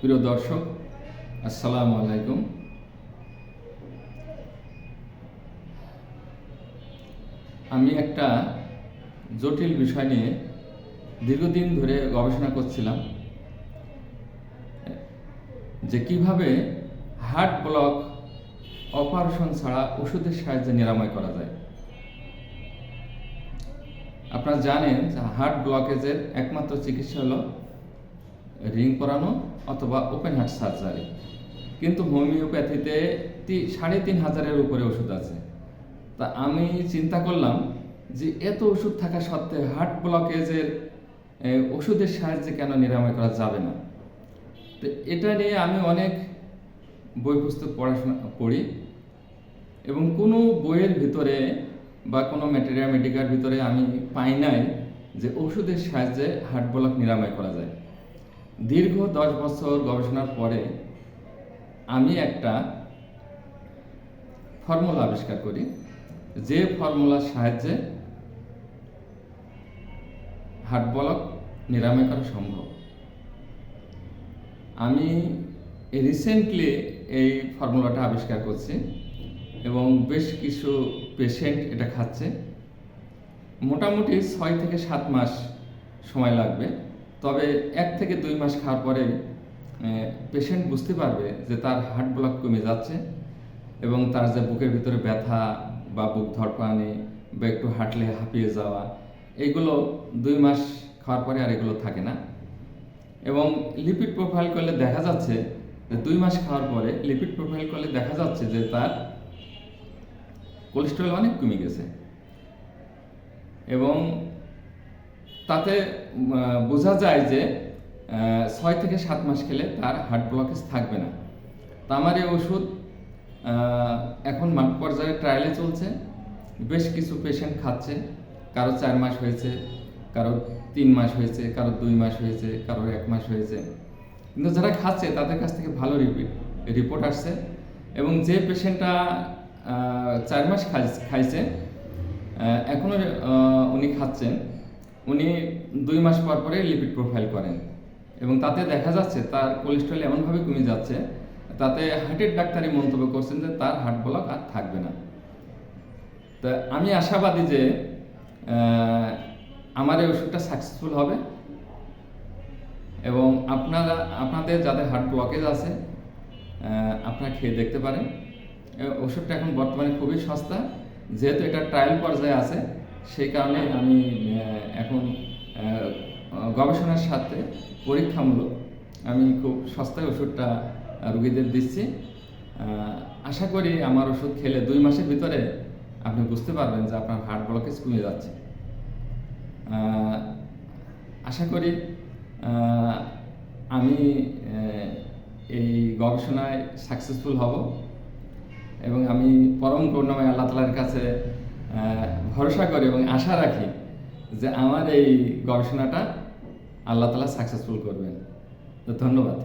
প্রিয় দর্শক, আসসালামু আলাইকুম। আমি একটা জটিল বিষয় নিয়ে দীর্ঘদিন ধরে গবেষণা করছিলাম, যে কীভাবে হার্ট ব্লক অপারেশন ছাড়া ওষুধের সাহায্যে নিরাময় করা যায়। আপনারা জানেন যে হার্ট ব্লকেজের একমাত্র চিকিৎসা হলো রিং করানো অথবা ওপেন হার্ট সার্জারি কিন্তু হোমিওপ্যাথিতে সাড়ে তিন হাজারের উপরে ওষুধ আছে। তা আমি চিন্তা করলাম যে এত ওষুধ থাকা সত্ত্বেও হার্ট ব্লকেজের ওষুধের সাহায্যে কেন নিরাময় করা যাবে না? তো এটা নিয়ে আমি অনেক বই পুস্তক পড়াশোনা পড়ি এবং কোনো বইয়ের ভিতরে বা কোনো ম্যাটেরিয়াল মেডিকার ভিতরে আমি পাই নাই যে ওষুধের সাহায্যে হার্ট ব্লক নিরাময় করা যায়। দীর্ঘ দশ বছর গবেষণার পরে আমি একটা ফর্মুলা আবিষ্কার করি। যে ফর্মুলার সাহায্যে হার্ট ব্লক নিরাময় করা সম্ভব। আমি রিসেন্টলি এই ফর্মুলাটা আবিষ্কার করছি এবং বেশ কিছু পেশেন্ট এটা খাচ্ছে। মোটামুটি ছয় থেকে সাত মাস সময় লাগবে। তবে এক থেকে দুই মাস খাওয়ার পরে পেশেন্ট বুঝতে পারবে যে তার হার্ট ব্লক কমে যাচ্ছে এবং তার যে বুকের ভিতরে ব্যথা বা বুক ধরপানি বা একটু হাঁটলে হাঁপিয়ে যাওয়া, এগুলো দুই মাস খাওয়ার পরে আর এগুলো থাকে না। এবং লিপিড প্রোফাইল করলে দেখা যাচ্ছে যে দুই মাস খাওয়ার পরে লিপিড প্রোফাইল করলে দেখা যাচ্ছে যে তার কোলেস্টেরল অনেক কমে গেছে। এবং তাতে বোঝা যায় যে ছয় থেকে সাত মাস খেলে তার হার্ট ব্লকেজ থাকবে না। তো আমার এই ওষুধ এখন মাঠ পর্যায়ে ট্রায়ালে চলছে। বেশ কিছু পেশেন্ট খাচ্ছে। কারও চার মাস হয়েছে কারও তিন মাস হয়েছে কারও দুই মাস হয়েছে কারও এক মাস হয়েছে। কিন্তু যারা খাচ্ছে তাদের কাছ থেকে ভালো রিপোর্ট আসছে এবং যে পেশেন্টটা চার মাস খাই- খাইছে আহ, এখনও উনি খাচ্ছেন। উনি দুই মাস পর পরে লিপিড প্রোফাইল করেন। এবং তাতে দেখা যাচ্ছে তার কোলেস্ট্রল এমনভাবে কমে যাচ্ছে, তাতে হার্টের ডাক্তারই মন্তব্য করছেন যে তার হার্ট ব্লক আর থাকবে না। তা আমি আশাবাদী যে আমার এই ওষুধটা সাকসেসফুল হবে এবং আপনারা, আপনাদের যাদের হার্ট ব্লকেজ আছে আপনারা খেয়ে দেখতে পারেন। ওষুধটা এখন বর্তমানে খুবই সস্তা, যেহেতু এটা ট্রায়াল পর্যায়ে আছে সেই কারণে আমি এখন গবেষণার সাথে পরীক্ষামূলক আমি খুব সস্তায় ওষুধটা রুগীদের দিচ্ছি। আশা করি আমার ওষুধ খেলে দুই মাসের ভিতরে আপনি বুঝতে পারবেন যে আপনার হার্ট ব্লকেজ কমে যাচ্ছে। আশা করি আমি এই গবেষণায় সাকসেসফুল হব এবং আমি পরম করুণাময় আল্লাহ তালার কাছে ভরসা করি এবং আশা রাখি যে আমার এই গবেষণাটা আল্লাহ তালা সাকসেসফুল করবেন। তো ধন্যবাদ।